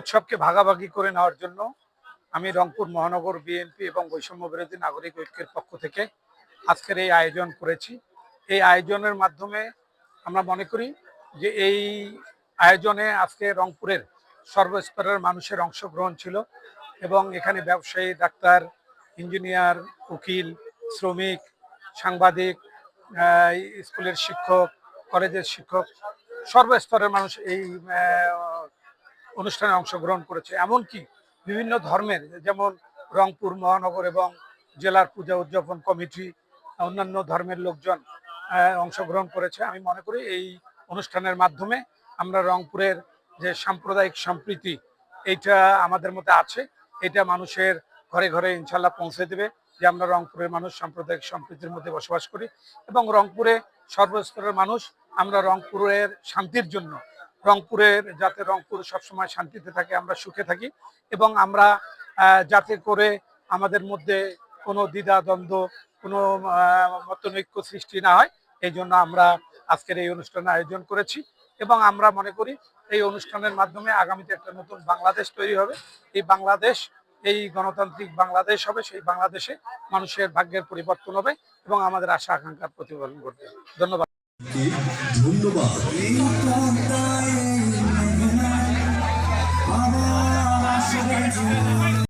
উৎসবকে ভাগাভাগি করে নেওয়ার জন্য আমি রংপুর মহানগর বিএনপি এবং বৈষম্য বিরোধী নাগরিক ঐক্যের পক্ষ থেকে আজকের এই আয়োজন করেছি। এই আয়োজনের মাধ্যমে আমরা মনে করি যে এই আয়োজনে আজকে রংপুরের সর্বস্তরের মানুষের অংশগ্রহণ ছিল এবং এখানে ব্যবসায়ী, ডাক্তার, ইঞ্জিনিয়ার, উকিল, শ্রমিক, সাংবাদিক স্কুলের শিক্ষক, কলেজের শিক্ষক, সর্বস্তরের মানুষ এই অনুষ্ঠানে অংশগ্রহণ করেছে। এমনকি বিভিন্ন ধর্মের, যেমন রংপুর মহানগর এবং জেলার পূজা উদযাপন কমিটি, অন্যান্য ধর্মের লোকজন অংশগ্রহণ করেছে। আমি মনে করি এই অনুষ্ঠানের মাধ্যমে আমরা রংপুরের যে সাম্প্রদায়িক সম্প্রীতি, এইটা আমাদের মধ্যে আছে। এটা মানুষের ঘরে ঘরে ইনশাল্লাহ পৌঁছে দেবে যে আমরা রংপুরের মানুষ, সাম্প্রদায়িক সম্প্রীতির মধ্যে বসবাস করি। এবং রংপুরে সর্বস্তরের মানুষ, আমরা রংপুরের শান্তির জন্য রংপুরের, যাতে রংপুর সবসময় শান্তিতে থাকে, আমরা সুখে থাকি এবং আমরা যাতে করে আমাদের মধ্যে কোনো দ্বিধা দ্বন্দ্ব কোনো মতনৈক্য সৃষ্টি না হয়, এই জন্য আমরা আজকের এই অনুষ্ঠানের আয়োজন করেছি এবং আমরা মনে করি এই অনুষ্ঠানের মাধ্যমে আগামীতে একটা নতুন বাংলাদেশ তৈরি হবে। এই বাংলাদেশ, এই গণতান্ত্রিক বাংলাদেশ হবে, সেই বাংলাদেশে মানুষের ভাগ্যের পরিবর্তন হবে এবং আমাদের আশা আকাঙ্ক্ষার প্রতিফলন ঘটবে। ধন্যবাদ। ধন্যবাদ।